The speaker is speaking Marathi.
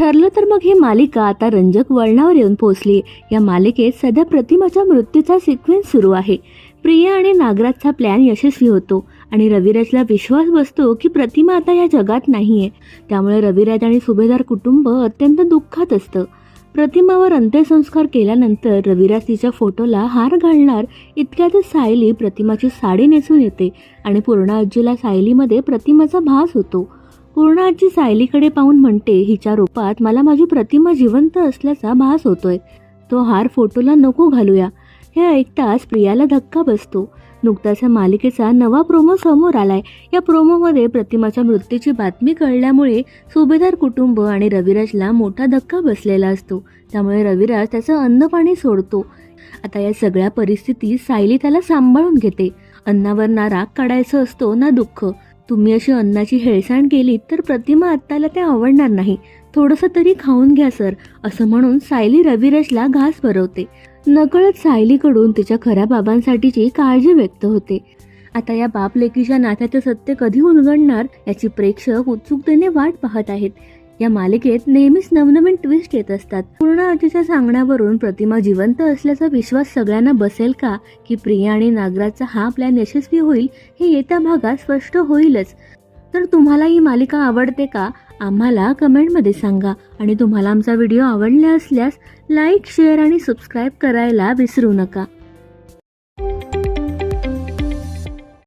ठरलं तर मग ही मालिका आता रंजक वळणावर येऊन पोहोचली. या मालिकेत सध्या प्रतिमाच्या मृत्यूचा सिक्वेन्स सुरू आहे. प्रिया आणि नागराजचा प्लॅन यशस्वी होतो आणि रविराजला विश्वास बसतो की प्रतिमा आता या जगात नाहीये. त्यामुळे रविराज आणि सुभेदार कुटुंब अत्यंत दुःखात असतं. प्रतिमावर अंत्यसंस्कार केल्यानंतर रविराज तिच्या फोटोला हार घालणार इतक्यातच सायली प्रतिमाची साडी नेसून येते आणि पूर्ण आजीला सायलीमध्ये प्रतिमाचा भास होतो. पूर्ण आजी सायलीकडे पाहून म्हणते हिच्या रूपात मला माझी प्रतिमा जिवंत असल्याचा भास होतोय. तो हार फोटोला नको घालूया. हे ऐकताच प्रियाला धक्का बसतो. नुकताच या मालिकेचा नवा प्रोमो समोर आलाय. या प्रोमोमध्ये प्रतिमाच्या मृत्यूची बातमी कळल्यामुळे सुभेदार कुटुंब आणि रविराजला मोठा धक्का बसलेला असतो. त्यामुळे रविराज त्याचं अन्नपाणी सोडतो. आता या सगळ्या परिस्थितीत सायली त्याला सांभाळून घेते. अन्नावर ना राग काढायचं असतो ना दुःख. तुम्ही अशी अन्नाची हेळसांड केली तर प्रतिमा आत्ताला ते आवडणार नाही. थोडंसं तरी खाऊन घ्या सर असं म्हणून सायली रविराजला घास भरवते. नकळत सायलीकडून तिच्या खऱ्या बाबांसाठीची काळजी व्यक्त होते. आता या बाप लेकीच्या नात्याचं सत्य कधी उलगडणार याची प्रेक्षक उत्सुकतेने वाट पाहत आहेत. या मालिकेत नेहमीच नवनवीन ट्विस्ट येत असतात. पूर्ण आजीच्या सांगण्यावरून प्रतिमा जिवंत असल्याचा विश्वास सगळ्यांना बसेल का? की प्रिया आणि नागराजचा हा प्लॅन यशस्वी होईल हे येत्या भागात स्पष्ट होईलच. तर तुम्हाला ही मालिका आवडते का? आम्हाला कमेंटमध्ये सांगा. आणि तुम्हाला आमचा व्हिडिओ आवडला असल्यास लाईक शेअर आणि सबस्क्राईब करायला विसरू नका.